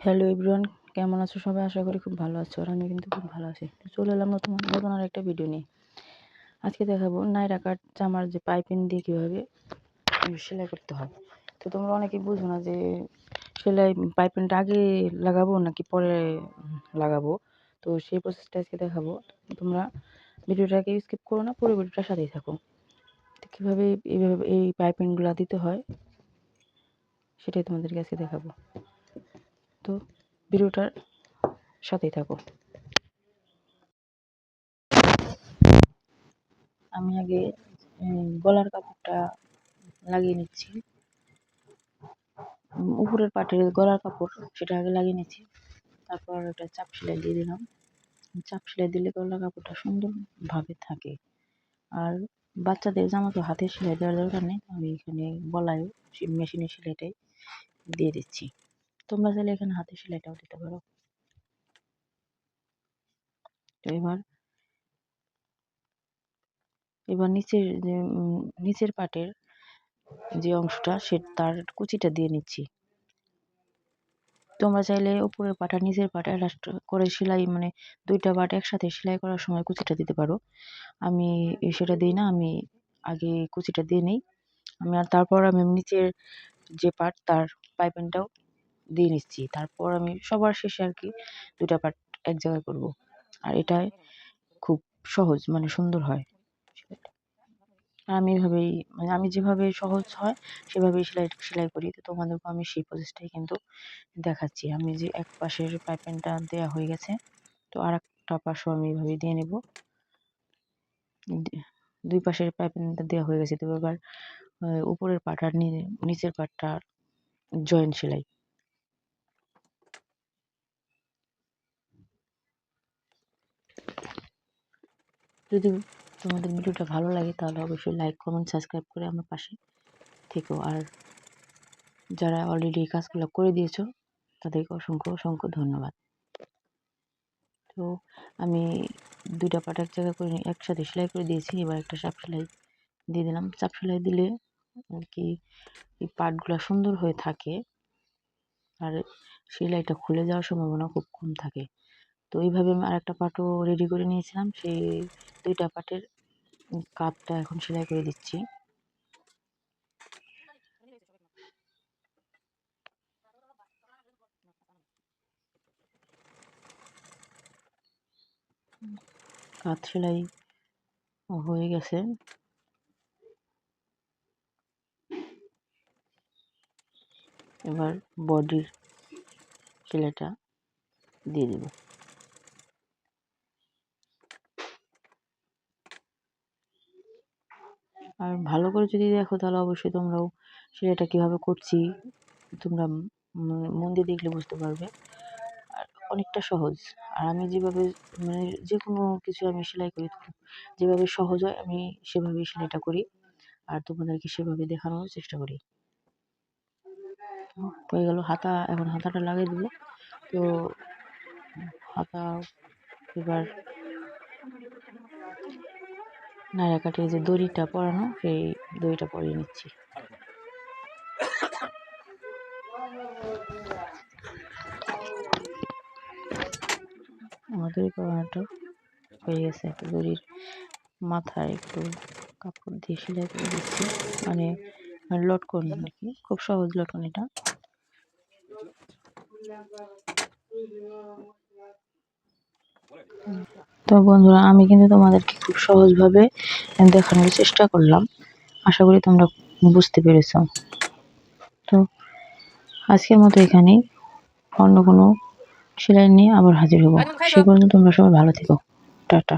Hello everyone কেমন আছো সবাই? আশা করি খুব ভালো আছো আর আমি কিন্তু খুব ভালো আছি। চলে এলাম নতুন নতুন আর একটা ভিডিও নিয়ে। আজকে দেখাবো নাইরা কাট জামার যে পাইপিং দিয়ে কীভাবে সেলাই করতে হয়। তো তোমরা অনেকেই বুঝো না যে সেলাই পাইপিংটা আগে লাগাবো নাকি পরে লাগাবো? তো সেই প্রসেসটা আজকে দেখাবো। তোমরা ভিডিওটাকে স্কিপ করো না, পুরো ভিডিওটার সাথেই থাকো। তো কীভাবে এইভাবে এই পাইপিংগুলো দিতে হয়, সেটাই তোমাদেরকে আজকে দেখাবো। তো ভিডিওটার সাথেই থাকো। আমি আগে গলার কাপড়টা লাগিয়ে নিচ্ছি। উপরের পাটের গলার কাপড় সেটা আগে লাগিয়ে নিচ্ছি। তারপর ওটা চাপ সেলাই দিয়ে দিলাম। চাপ সেলাই দিলে গলার কাপড়টা সুন্দরভাবে থাকে। আর বাচ্চাদের জামা তো হাতে সেলাই দেওয়ার দরকার নেই। আমি এখানে গলায় মেশিনের সেলাইটাই দিয়ে দিচ্ছি। তোমরা চাইলে এখানে হাতে সেলাইটাও দিতে পারো। তো এবার এবার নিচের যে নিচের পাটের যে অংশটা, সে তার কুচিটা দিয়ে নিচ্ছি। তোমরা চাইলে উপরের পাটা নিচের পাটা লাস্ট করে সেলাই মানে দুইটা পাট একসাথে সেলাই করার সময় কুচিটা দিতে পারো। আমি সেটা দিই না, আমি আগে কুচিটা দিয়ে নিই। আমি আর তারপর আমি নিচের যে পাট, তার পাইপিংটাও দিয়ে নিচ্ছি। তারপর আমি সবার শেষে আর কি দুটা পার্ট এক জায়গায় করব। আর এটাই খুব সহজ মানে সুন্দর হয় আর আমি এভাবেই মানে আমি যেভাবে সহজ হয়, সেভাবেই সেলাই সেলাই করি। তো তোমাদেরকে আমি সেই প্রসেসটাই কিন্তু দেখাচ্ছি। আমি যে এক পাশের পাইপিংটা দেওয়া হয়ে গেছে, তো আর একটা পাশও আমি এভাবে দিয়ে নেব। দুই পাশের পাইপিংটা দেওয়া হয়ে গেছে। তো এবার উপরের পাটার নিচের পাটটার জয়েন্ট সেলাই। যদি তোমাদের ভিডিওটা ভালো লাগে, তাহলে অবশ্যই লাইক কমেন্ট সাবস্ক্রাইব করে আমার পাশে থেকো। আর যারা অলরেডি এই কাজগুলো করে দিয়েছ, তাদেরকে অসংখ্য অসংখ্য ধন্যবাদ। তো আমি দুইটা পাট এক জায়গায় করে একসাথে সেলাই করে দিয়েছি, এবার একটা চাপ সেলাই দিয়ে দিলাম। চাপ সেলাই দিলে আর কি এই পাটগুলো সুন্দর হয়ে থাকে, আর সেলাইটা খুলে যাওয়ার সম্ভাবনা খুব কম থাকে। তো এইভাবে আমি আরেকটা পাটও রেডি করে নিয়েছিলাম, সেই দুইটা পাটের কাপটা এখন সেলাই করে দিচ্ছি। কাত সেলাই হয়ে গেছে। এবার বডির সেলাইটা দিয়ে দেবো। আর ভালো করে যদি দেখো তাহলে অবশ্যই তোমরাও সেলাইটা কীভাবে করছি, তোমরা মন দিয়ে দেখলে বুঝতে পারবে। আর অনেকটা সহজ। আর আমি যেভাবে মানে যে কোনো কিছু আমি সেলাই করি যেভাবে সহজ হয় আমি সেভাবেই সেলাইটা করি। আর তোমাদেরকে সেভাবে দেখানোর চেষ্টা করি। হয়ে গেল হাতা, এখন হাতাটা লাগিয়ে দেবো। তো হাতা এবার নাড়া কাটিয়ে যে দড়িটা পরানো, সেই দড়িটা পরিয়ে নিচ্ছি। আমার দড়ি পরানোটা হয়ে গেছে। দড়ির মাথায় একটু কাপড় দিয়ে সেলাই করে দিচ্ছি। মানে লটকন আর কি, খুব সহজ লটকন এটা। তো বন্ধুরা, আমি কিন্তু তোমাদেরকে খুব সহজভাবে দেখানোর চেষ্টা করলাম। আশা করি তোমরা বুঝতে পেরেছ। তো আজকের মতো এখানে অন্য কোনো সেলাই নিয়ে আবার হাজির হব। সে পর্যন্ত তোমরা সবাই ভালো থেকো। টাটা।